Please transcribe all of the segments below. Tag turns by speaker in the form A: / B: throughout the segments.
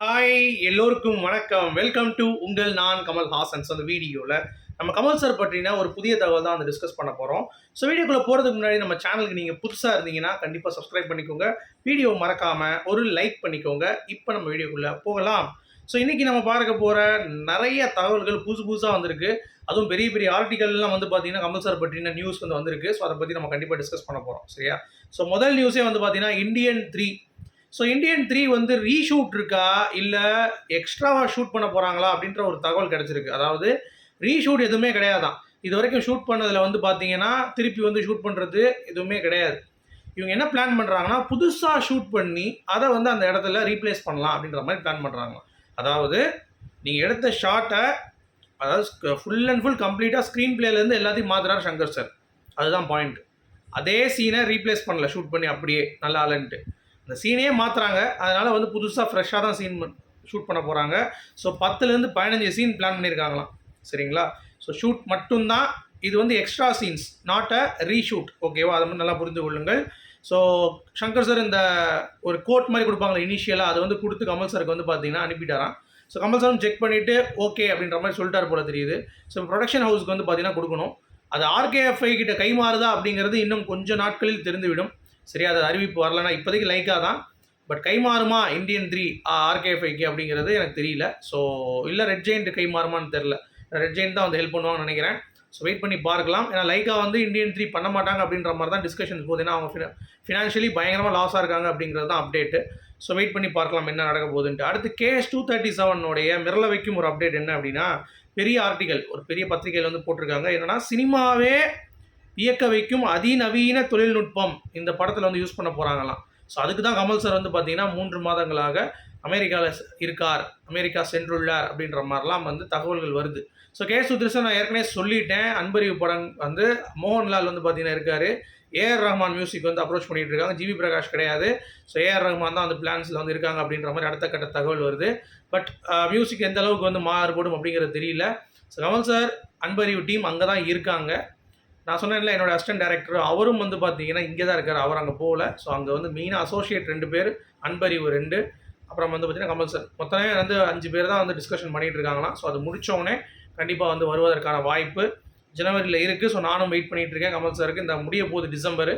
A: Hi எல்லோருக்கும் வணக்கம். Welcome to உங்கள் நான் கமல் ஹாசன்ஸ் அந்த வீடியோவில் நம்ம கமல் சார் பற்றினா ஒரு புதிய தகவல் தான் வந்து டிஸ்கஸ் பண்ண போகிறோம் ஸோ வீடியோக்குள்ளே போகிறதுக்கு முன்னாடி நம்ம சேனலுக்கு நீங்கள் புதுசாக இருந்தீங்கன்னா கண்டிப்பாக சப்ஸ்கிரைப் பண்ணிக்கோங்க. வீடியோ மறக்காமல் ஒரு லைக் பண்ணிக்கோங்க. இப்போ நம்ம வீடியோக்குள்ளே போகலாம். ஸோ இன்றைக்கி நம்ம பார்க்க போகிற நிறைய தகவல்கள் புதுசு புதுசாக வந்திருக்கு. அதுவும் பெரிய பெரிய ஆர்டிகல்லாம் வந்து பார்த்தீங்கன்னா கமல் சார் பற்றின நியூஸ் வந்து வந்திருக்கு. ஸோ அதை பற்றி நம்ம கண்டிப்பாக டிஸ்கஸ் பண்ண போகிறோம் சரியா? ஸோ முதல் நியூஸே வந்து பார்த்தீங்கன்னா Indian three so Indian three வந்து ரீஷூட் இருக்கா? இல்லை எக்ஸ்ட்ராவாக ஷூட் பண்ண போகிறாங்களா அப்படின்ற ஒரு தகவல் கிடச்சிருக்கு. அதாவது ரீஷூட் எதுவுமே கிடையாதான். இது வரைக்கும் ஷூட் பண்ணதில் வந்து பார்த்தீங்கன்னா திருப்பி வந்து ஷூட் பண்ணுறது எதுவுமே கிடையாது. இவங்க என்ன பிளான் பண்ணுறாங்கன்னா புதுசாக ஷூட் பண்ணி அதை வந்து அந்த இடத்துல ரீப்ளேஸ் பண்ணலாம் அப்படின்ற மாதிரி பிளான் பண்ணுறாங்க அதாவது நீங்கள் எடுத்த ஷார்ட்டை அதாவது ஃபுல் அண்ட் ஃபுல் கம்ப்ளீட்டாக ஸ்க்ரீன் பிளேலேருந்து எல்லாத்தையும் மாத்துறாரு சங்கர் சார் அதுதான் பாயிண்ட் அதே சீனை ரீப்ளேஸ் பண்ணல ஷூட் பண்ணி அப்படியே நல்லா இல்லைன்ட்டு. அந்த சீனே மாற்றுறாங்க அதனால் வந்து புதுசாக ஃப்ரெஷ்ஷாக தான் சீன் ஷூட் பண்ண போகிறாங்க ஸோ பத்துலேருந்து பதினஞ்சு சீன் பிளான் பண்ணியிருக்காங்களாம் சரிங்களா? ஸோ ஷூட் மட்டும்தான். இது வந்து extra scenes not a reshoot ஓகேவா அதை மட்டும் நல்லா புரிந்து கொள்ளுங்கள். ஸோ சங்கர் சார் இந்த ஒரு கோட் மாதிரி கொடுப்பாங்களே இனிஷியலாக அதை வந்து கொடுத்து கமல் சாருக்கு வந்து பார்த்தீங்கன்னா அனுப்பிட்டாராம். ஸோ கமல் சாரும் செக் பண்ணிவிட்டு ஓகே அப்படின்ற மாதிரி சொல்லிட்டார் போல தெரியுது. ஸோ ப்ரொடக்ஷன் ஹவுஸ்க்கு வந்து பார்த்தீங்கன்னா கொடுக்கணும். அது ஆர்கேஎஃப்ஐ கிட்ட கைமாறுதா அப்படிங்கிறது இன்னும் கொஞ்சம் நாட்களில் தெரிந்துவிடும். சரியா அது அறிவிப்பு வரலன்னா இப்போதைக்கு லைக்காக தான். பட் கைமாறுமா இந்தியன் த்ரீ ஆர்கேஎஃப்ஐக்கு அப்படிங்கிறது எனக்கு தெரியல. ஸோ இல்லை ரெட் ஜெயிண்ட் கைமாறுமான்னு தெரில ரெட் ஜெயிண்ட் தான் வந்து ஹெல்ப் பண்ணுவாங்கன்னு நினைக்கிறேன். ஸோ வெயிட் பண்ணி பார்க்கலாம். ஏன்னா லைக்கா வந்து இந்தியன் த்ரீ பண்ண மாட்டாங்க அப்படின்ற மாதிரி தான் டிஸ்கஷன்ஸ் போகுது. ஏன்னா அவங்க ஃபினான்ஷியலி பயங்கரமாக லாஸாக இருக்காங்க அப்படிங்கிறது தான் அப்டேட்டு ஸோ வெயிட் பண்ணி பார்க்கலாம் என்ன நடக்க போகுதுன்ட்டு. அடுத்து கேஎஸ் டூ தேர்ட்டி செவனுடைய மிரள வைக்கும் ஒரு அப்டேட் என்ன அப்படின்னா பெரிய ஆர்டிகல் ஒரு பெரிய பத்திரிகையில் வந்து போட்டிருக்காங்க. என்னென்னா சினிமாவே இயக்க வைக்கும் அதிநவீன தொழில்நுட்பம் இந்த படத்தில் வந்து யூஸ் பண்ண போகிறாங்களாம் ஸோ அதுக்கு தான் கமல் சார் வந்து பார்த்தீங்கன்னா மூன்று மாதங்களாக அமெரிக்காவில் இருக்கார் அமெரிக்கா சென்றுள்ளார் அப்படின்ற மாதிரிலாம் வந்து தகவல்கள் வருது. ஸோ கே சுத்ரிசன் நான் ஏற்கனவே சொல்லிட்டேன் அன்பறிவு படம் வந்து மோகன்லால் வந்து பார்த்தீங்கன்னா இருக்கார். ஏஆர் ரஹ்மான் மியூசிக் வந்து அப்ரோச் பண்ணிட்டு இருக்காங்க. ஜிவி பிரகாஷ் கிடையாது. ஸோ ஏஆர் ரஹ்மான் தான் அந்த பிளான்ஸில் வந்து இருக்காங்க அப்படின்ற மாதிரி அடுத்த கட்ட தகவல் வருது. பட் மியூசிக் எந்த அளவுக்கு வந்து மாறுபடும் அப்படிங்கிறது தெரியல. So Kamal sir Anbariv team அங்கே தான் இருக்காங்க. நான் சொன்னேன்ல என்னோட அசிஸ்டன்ட் டேரக்டர் அவரும் வந்து பார்த்தீங்கன்னா இங்கே தான் இருக்கார். அவர் அங்கே போகல. ஸோ அங்கே வந்து மெயினாக அசோசியேட் ரெண்டு பேர் அன்பறிவு ரெண்டு அப்புறம் வந்து பார்த்தீங்கன்னா கமல் சார் மொத்தமே வந்து அஞ்சு பேர் தான் வந்து டிஸ்கஷன் பண்ணிகிட்டு இருக்காங்களாம். ஸோ அது முடித்தோடனே கண்டிப்பாக வந்து வருவதற்கான வாய்ப்பு ஜனவரியில் இருக்குது ஸோ நானும் வெயிட் பண்ணிகிட்டு இருக்கேன் கமல் சாருக்கு இந்த முடிய போகுது டிசம்பர்.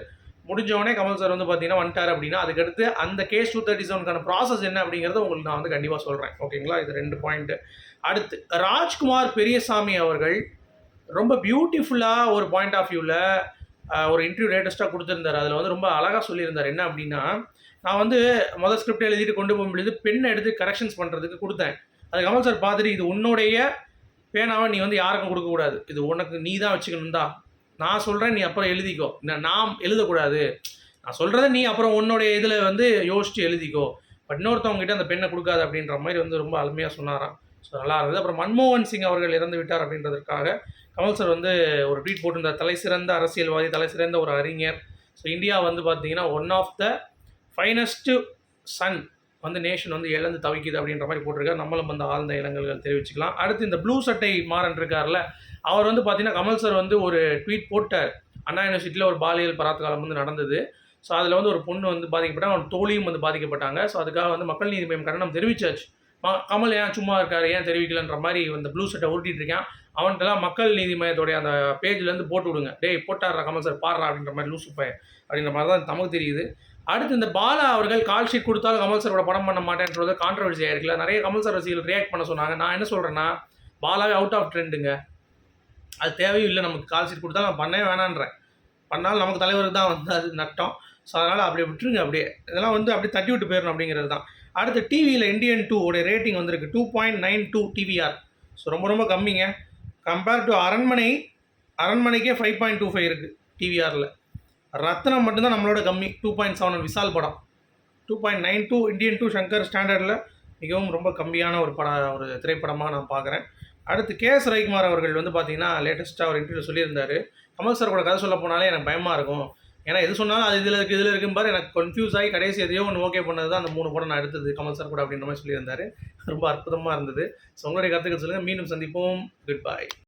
A: முடிஞ்சவொடனே கமல் சார் வந்து பார்த்தீங்கன்னா வந்துட்டார் அப்படின்னா அதுக்கடுத்து அந்த கேஸ் டூ தேர்ட்டி செவனுக்கான ப்ராசஸ் என்ன அப்படிங்கிறத உங்களுக்கு நான் வந்து கண்டிப்பாக சொல்கிறேன் ஓகேங்களா இது ரெண்டு பாயிண்ட்டு அடுத்து ராஜ்குமார் பெரியசாமி அவர்கள் ரொம்ப பியூட்டிஃபுல்லாக ஒரு பாயிண்ட் ஆஃப் வியூவில் ஒரு இன்டர்வியூ லேட்டஸ்ட்டாக கொடுத்துருந்தார். அதில் வந்து ரொம்ப அழகாக சொல்லியிருந்தார். என்ன அப்படின்னா நான் வந்து மொதல் ஸ்கிரிப்ட் எழுதிட்டு கொண்டு போகும்பொழுது பெண்ணை எடுத்து கரெக்ஷன்ஸ் பண்ணுறதுக்கு கொடுத்தேன். அது கமல் சார் பார்த்துட்டு இது உன்னுடைய பேனாவை நீ வந்து யாருக்கும் கொடுக்கக்கூடாது இது உனக்கு நீ தான் வச்சுக்கணும் தான் நான் சொல்கிறேன் நீ அப்புறம் எழுதிக்கோ. நான் எழுதக்கூடாது. நான் சொல்கிறத நீ அப்புறம் உன்னுடைய இதில் வந்து யோசித்து எழுதிக்கோ. பட் இன்னொருத்தவங்ககிட்ட அந்த பெண்ணை கொடுக்காது அப்படின்ற மாதிரி வந்து ரொம்ப அருமையாக சொன்னாராம். ஸோ நல்லா இருந்தது. அப்புறம் மன்மோகன் சிங் அவர்கள் இறந்து விட்டார் அப்படின்றதுக்காக கமல் சார் வந்து ஒரு ட்வீட் போட்டிருந்தார். தலை சிறந்த அரசியல்வாதி தலை சிறந்த ஒரு அறிஞர். ஸோ இந்தியா வந்து பார்த்தீங்கன்னா one of the finest son வந்து நேஷன் வந்து இழந்து தவிக்குது அப்படின்ற மாதிரி போட்டிருக்காரு. நம்மளும் வந்து ஆழ்ந்த இளங்கல்கள் தெரிவிச்சுக்கலாம். அடுத்து இந்த ப்ளூ சட்டை மாறன் இருக்கார்ல அவர் வந்து பார்த்தீங்கன்னா கமல் சார் வந்து ஒரு ட்வீட் போட்டார். அண்ணா யூனிவர்சிட்டியில் ஒரு பாலியல் பராத்காலம் வந்து நடந்தது. ஸோ அதில் வந்து ஒரு பொண்ணு வந்து பாதிக்கப்பட்டாங்க அவன் தோழியும் வந்து பாதிக்கப்பட்டாங்க. ஸோ அதுக்காக வந்து மக்கள் நீதி மையம் கண்டனம் தெரிவிச்சாச்சு. கமல் ஏன் சும்மா இருக்கார்? ஏன் தெரிவிக்கலன்ற மாதிரி இந்த ப்ளூ சட்டை உருட்டிட்டு இருக்கேன். அவன்கிட்டலாம் மக்கள் நீதி மையத்தோடைய அந்த பேஜ்லேருந்து போட்டு விடுங்க. டேய் போட்டாடுற கமல் சார் பாடுறா அப்படின்ற மாதிரி லூசு பையன் அப்படின்ற மாதிரி தான் நமக்கு தெரியுது. அடுத்து இந்த பாலா அவர்கள் கால் ஷீட் கொடுத்தாலும் கமல் சாரோட படம் பண்ண மாட்டேன்றது கான்ட்ரவர்சி ஆயிருக்குல்ல. நிறைய கமல் சார் ரசிகர்கள் ரியாக்ட் பண்ண சொன்னாங்க. நான் என்ன சொல்கிறேன்னா பாலாவே அவுட் ஆஃப் ட்ரெண்டுங்க அது தேவையும் இல்லை நமக்கு கால் ஷீட் கொடுத்தா நான் பண்ணவே வேணான்றேன். பண்ணாலும் நமக்கு தலைவருக்கு தான் வந்து அது நட்டம். ஸோ அதனால் அப்படியே விட்டுருங்க அப்படியே. இதெல்லாம் வந்து அப்படியே தட்டி விட்டு போயிடணும் அப்படிங்கிறது தான். அடுத்து டிவியில் இந்தியன் டூ உடைய ரேட்டிங் வந்திருக்கு two point nine two TVR so ரொம்ப ரொம்ப கம்மிங்க. கம்பேர் டு அரண்மனை அரண்மனைக்கே ஃபைவ் பாயிண்ட் டூ ஃபைவ் இருக்குது டிவிஆரில் ரத்னம் மட்டும்தான் நம்மளோட கம்மி டூ பாயிண்ட் செவன் விசால் படம். Two point nine two Indian two Shankar ஸ்டாண்டர்டில் மிகவும் ரொம்ப கம்மியான ஒரு பட ஒரு திரைப்படமாக நான் பார்க்குறேன். அடுத்து கே எஸ் ரவிக்குமார் அவர்கள் வந்து பார்த்தீங்கன்னா லேட்டஸ்ட்டாக ஒரு இன்டர்வியூ சொல்லியிருந்தார். கமல் சார் கூட கதை சொல்ல போனாலே எனக்கு பயமாக இருக்கும். ஏன்னா எது சொன்னாலும் அது இதில் இருக்குது இதில் இருக்கும் பாரு எனக்கு கன்ஃபியூஸ் ஆகி கடைசி எதையோ ஒன்று ஓகே பண்ணது தான் அந்த மூணு படம் நான் எடுத்தது. கமல் சார் கூட அப்படின்ற மாதிரி சொல்லியிருந்தார். ரொம்ப அற்புதமாக இருந்தது. ஸோ உங்களுடைய கருத்துக்கள் சொல்லுங்கள் மீண்டும் சந்திப்போம். குட் பாய்